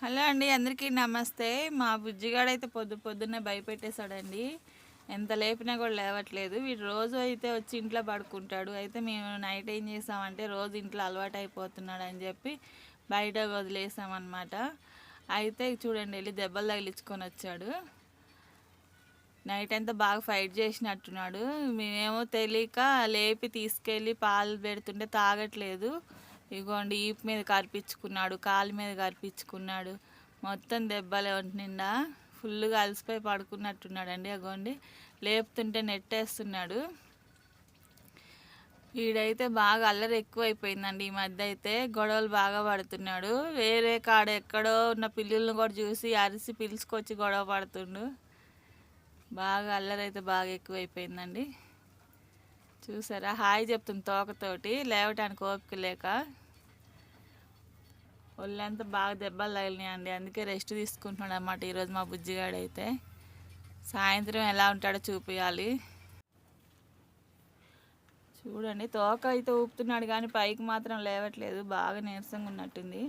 Hello అండి అందరికీ నమస్తే. మా బుజ్జిగాడు అయితే పొద్దు పొద్దున్నే భయపెట్టేశాడండి. ఎంత లేపినా కూడా లేవట్లేదు. వీడు రోజు అయితే వచ్చి ఇంట్లో పడుకుంటాడు. అయితే మేము నైట్ ఏం చేసామంటే రోజు ఇంట్లో అలవాటు అయిపోతున్నాడు అని చెప్పి బయట వదిలేసామన్నమాట. అయితే చూడండి వెళ్ళి దెబ్బలు తగిలించుకొని వచ్చాడు. నైట్ అంతా బాగా ఫైట్ చేసినట్టున్నాడు. మేమేమో తెలియక లేపి తీసుకెళ్ళి పాలు పెడుతుంటే తాగట్లేదు. ఇగోండి ఈపు మీద కరిపించుకున్నాడు కాలు మీద కరిపించుకున్నాడు. మొత్తం దెబ్బలే ఒంటి నిండా. ఫుల్గా అలసిపోయి పడుకున్నట్టున్నాడండి అగోండి. లేపుతుంటే నెట్టేస్తున్నాడు. వీడైతే బాగా అల్లరి ఎక్కువైపోయిందండి. ఈ మధ్య అయితే గొడవలు బాగా పడుతున్నాడు. వేరే కాడ ఎక్కడో ఉన్న పిల్లులను కూడా చూసి అరిసి పిలుచుకొచ్చి గొడవ పడుతుండు. బాగా అల్లరి అయితే బాగా ఎక్కువైపోయిందండి. చూసారా? హాయ్ చెప్తుంది తోకతోటి. లేవటానికి ఓపిక లేక. ఒళ్ళంతా బాగా దెబ్బలు తగిలినాయండి. అందుకే రెస్ట్ తీసుకుంటున్నాడు అన్నమాట ఈరోజు మా బుజ్జిగాడైతే. సాయంత్రం ఎలా ఉంటాడో చూపించాలి చూడండి తోక అయితే ఊపుతున్నాడు కానీ పైకి మాత్రం లేవట్లేదు. బాగా నీరసంగా ఉన్నట్టుంది.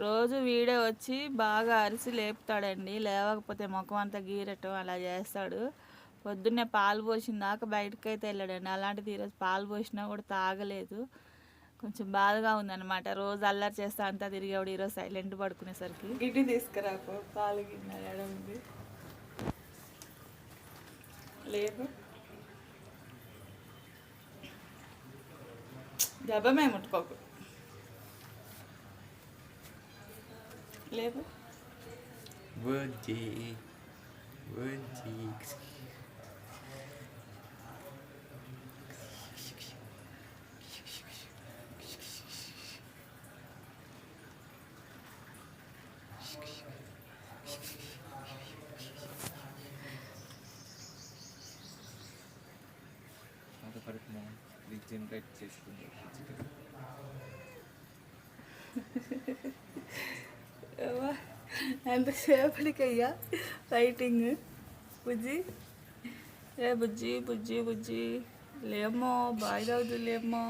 రోజు వీడే వచ్చి బాగా అరిసి లేపుతాడండి. లేవకపోతే ముఖం అంతా గీరటం అలా చేస్తాడు. పొద్దున్నే పాలు పోసిన దాకా బయటకు అయితే వెళ్ళాడండి. అలాంటిది ఈరోజు పాలు పోసినా కూడా తాగలేదు. కొంచెం బాధగా ఉందన్నమాట. రోజు అల్లరి చేస్తా అంతా తిరిగేవాడు ఈరోజు సైలెంట్ పడుకునేసరికి. గిడ్డి తీసుకురాకు పాలు గిన్నె ఉంది. లేదు. దెబ్బమే ముట్టుకోకు. లేదు. బాధపడుతున్నా రీజనరేట్ చేసుకుంది ఎంతసేపటికయ్యా ఫైటింగ్ బుజ్జి? ఏ బుజ్జి బుజ్జి బుజ్జి. లేమో బాయ్ అవుతుంది లేమో